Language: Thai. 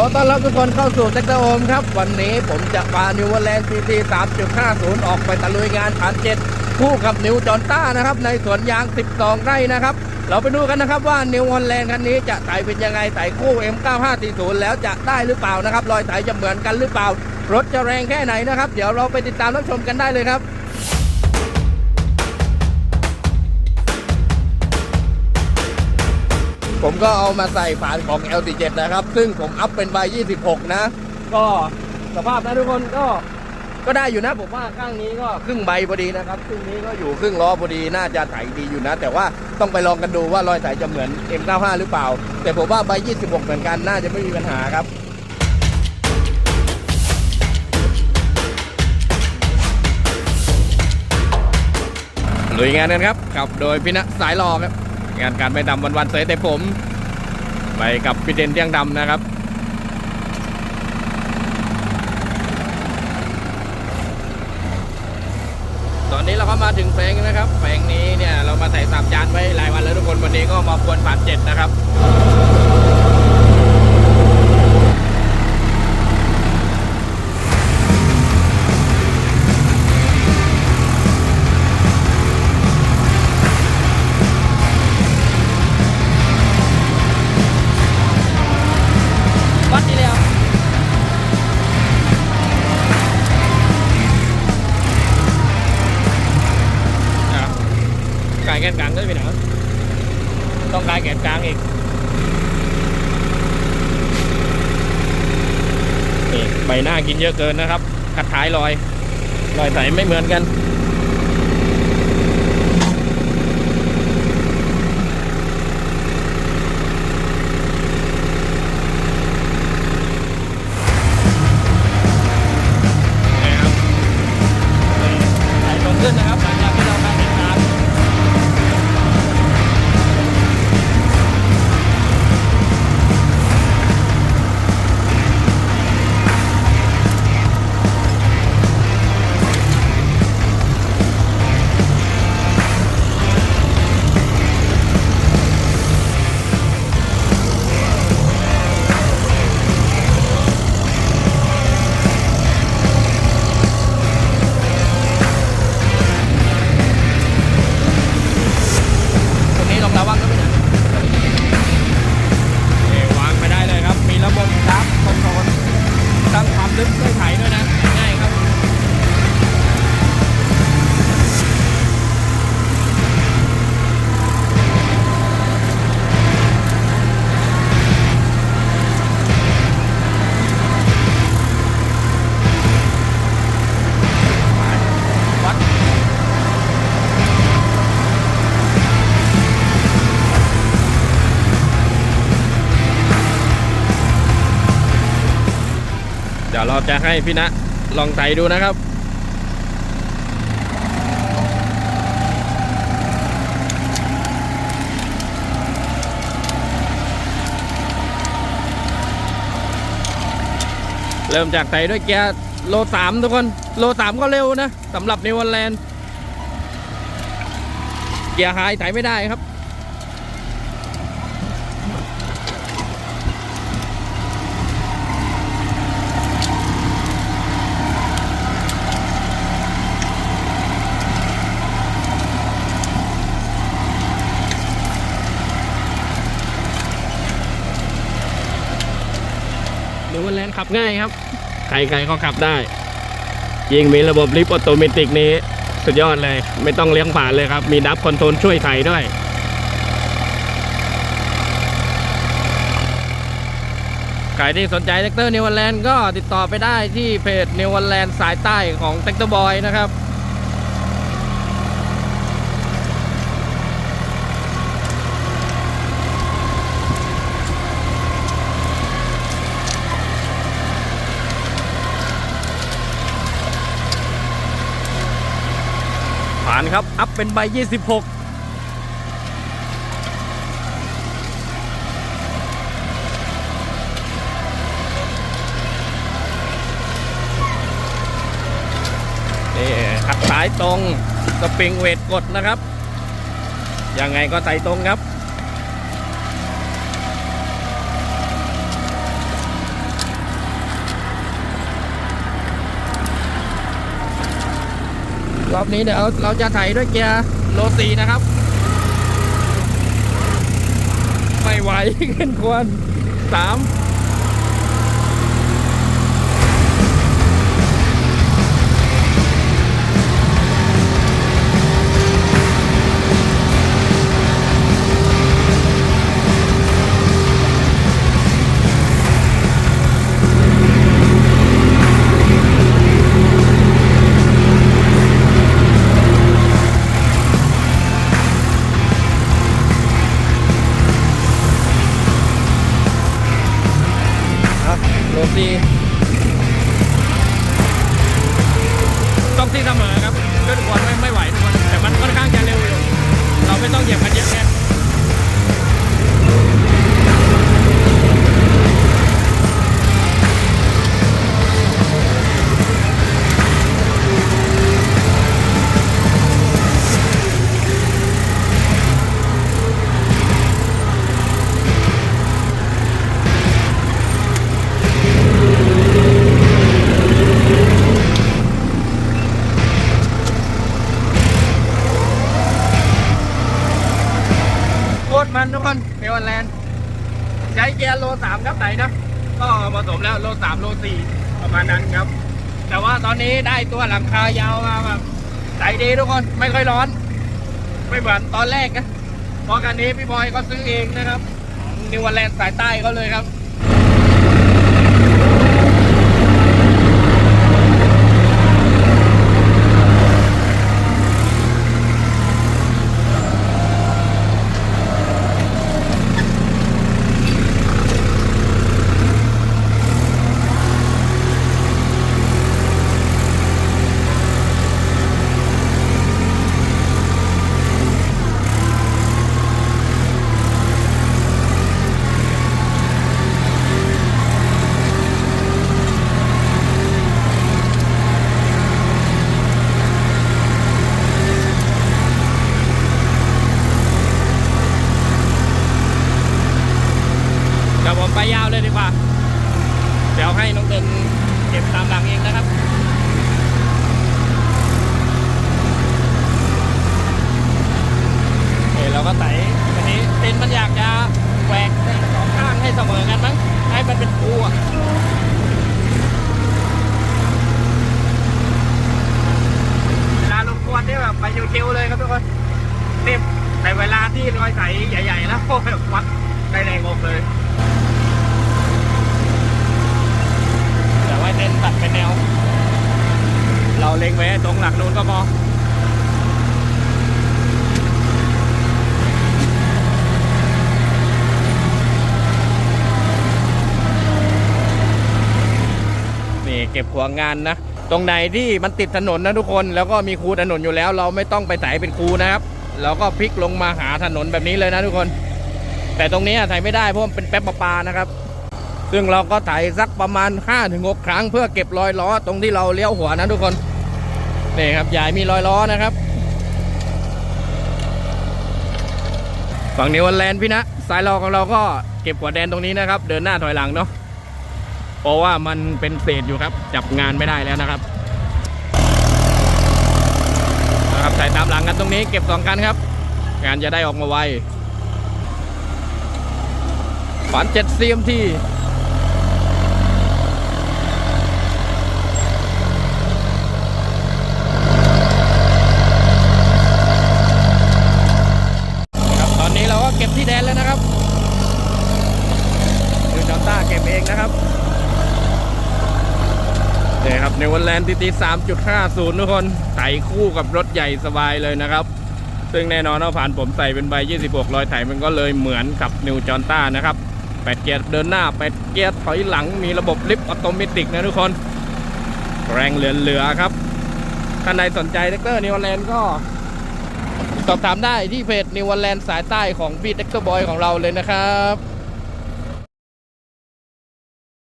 อต้อนรับทุกคนเข้าสู่เซ็กเตอร์โอมครับ วันนี้ผมจะพานิวแลนด์ซีซี3.50ออกไปตะลุยงานผ่านเจ็ดคู่กับนิวจอนต้านะครับ ในสวนยาง 12 ไร่นะครับ เราไปดูกันนะครับว่านิวฮอลแลนด์คันนี้จะไต่เป็นยังไงไต่คู่ M9540 แล้วจะได้หรือเปล่านะครับ รอยไต่จะเหมือนกันหรือเปล่า รถจะแรงแค่ไหนนะครับ เดี๋ยวเราไปติดตามรับชมกันได้เลยครับ ผมก็เอามาใส่ฝาของ L47 นะครับ ซึ่งผมอัพเป็นใบ 26 นะ ก็สภาพนะทุกคนก็ก็ได้อยู่นะผมว่าข้างนี้ก็ครึ่งใบพอดีนะครับครึ่งนี้ก็อยู่ครึ่งล้อพอดีน่าจะไถดีอยู่นะ แต่ว่าต้องไปลองกันดูว่ารอยไถจะเหมือน M95 หรือเปล่า แต่ผมว่าใบ 26 เหมือนกันน่าจะไม่มีปัญหาครับลุยงานกันครับกับโดยพินะสายรอครับ งานการไปดำวันวันๆเสยแต่ผม ไปกับพี่เด่นเที่ยงดำนะครับ ตอนนี้เราก็มาถึงแปลงนะครับแปลงนี้เนี่ยเรามาใส่สามจานไว้หลายวันแล้วทุกคนวันนี้ก็มาควนผ่านเจ็ดนะครับ กายแกนกลางด้วยพี่หนังต้องการแกนกลางอีกนี่ใบหน้ากินเยอะเกินนะครับขัดท้ายลอยลอยใสไม่เหมือนกัน จะให้พี่ณะลองไถดูนะครับเริ่มจากไถด้วยเกียร์โลสามทุกคน โลสามก็เร็วนะสำหรับนิวแลนด์เกียร์ไฮไถไม่ได้ครับ หรือว่าแลนขับง่ายครับ ใครๆก็ขับได้ ยิ่งมีระบบลิฟต์ออโตเมติกนี้ สุดยอดเลย ไม่ต้องเลี้ยงผ่านเลยครับ มีดับคอนโทรลช่วยไถด้วยใครที่สนใจเทคเตอร์นิวแลนด์ก็ติดต่อไปได้ที่เพจนิวแลนด์สายใต้ของเทคเตอร์บอยนะครับ ผ่านครับ อัพเป็นใบ 26นี่ขัดสายตรง สปริงเวทกดนะครับ ยังไงก็ใส่ตรงครับ รอบนี้เดี๋ยวเราจะไถด้วยเกียร์โลซีนะครับ ไม่ไหวเกินควรสาม ที่เสมอครับก็ทุกคนไม่ไม่ไหวทุกคนแต่มันค่อนข้างจะเร็วอยู่เราไม่ต้องเหยียบกันเยอะแค่ ตรมันทุกคนเทวันแลนด์ใช้เกียร์โลสามครับไหนนะ ก็ผสมแล้วโลสามโลสี่ประมาณนั้นครับ แต่ว่าตอนนี้ได้ตัวหลังคายาวมาแบบใสดีทุกคนไม่ค่อยร้อน ไม่เหมือนตอนแรกนะเพราะกันนี้พี่บอยก็ซื้อเองนะครับนิววันแลนด์สายใต้เขาเลยครับ เดี๋ยวผมไปยาวเลยดีกว่า เดี๋ยวให้น้องเดินเก็บตามหลังเองนะครับ เฮ้เราก็ไต่อันนี้เต็นมันอยากจะแหวกในสองข้างให้เสมอกันมั้งให้มันเป็นคูอะเวลาลงควนนี่แบบไปชิวๆเลยครับทุกคนนี่แต่เวลาที่รอยไถใหญ่ๆแล้วโอ้ยวัดได้แรงอกเลยแต่ว่าเน้นตัดเป็นแนว เราเล็งไว้ตรงหลักนู้นก็พอ เก็บขวงงานนะ ตรงไหนที่มันติดถนนนะทุกคนแล้วก็มีคูถนนอยู่แล้ว เราไม่ต้องไปไถเป็นคูนะครับเราก็พลิกลงมาหาถนนแบบนี้เลยนะทุกคน แต่ตรงนี้ไถไม่ได้เพราะมันเป็นแป๊บปะปานะครับ ซึ่งเราก็ไถสักประมาณ 5-6 ครั้ง เพื่อเก็บรอยล้อตรงที่เราเลี้ยวหัวนะทุกคนนี่ครับยายมีรอยล้อนะครับฝั่งนิวแลนด์พี่นะสายรอของเราก็เก็บหัวแดนตรงนี้นะครับ เดินหน้าถอยหลังเนาะ เพราะว่ามันเป็นเศษอยู่ครับ จับงานไม่ได้แล้วนะครับนะครับใส่ตามหลังกันตรงนี้เก็บสองคันครับ งานจะได้ออกมาไวฝันเจ็ด CMT ครับตอนนี้เราก็เก็บที่แดนแล้วนะครับคือจอต้าเก็บเองนะครับ นี่ครับในวันแลนด์ทีที3.50ทุกคนไถคู่กับรถใหญ่สบายเลยนะครับ ซึ่งแน่นอนว่าผ่านผมใส่เป็นใบ 26รอยไถมันก็เลยเหมือนกับนิวจอนต้านะครับ8เกียร์เดินหน้า8เกียร์ถอยหลังมีระบบลิฟต์ออโตเมตินะทุกคน แรงเหลือๆครับท่านใดสนใจเด็กเตอร์นิววันแลนด์ก็สอบถามได้ที่เพจนิววันแลนด์สายใต้ของพี่เด็กเตอร์บอยของเราเลยนะครับ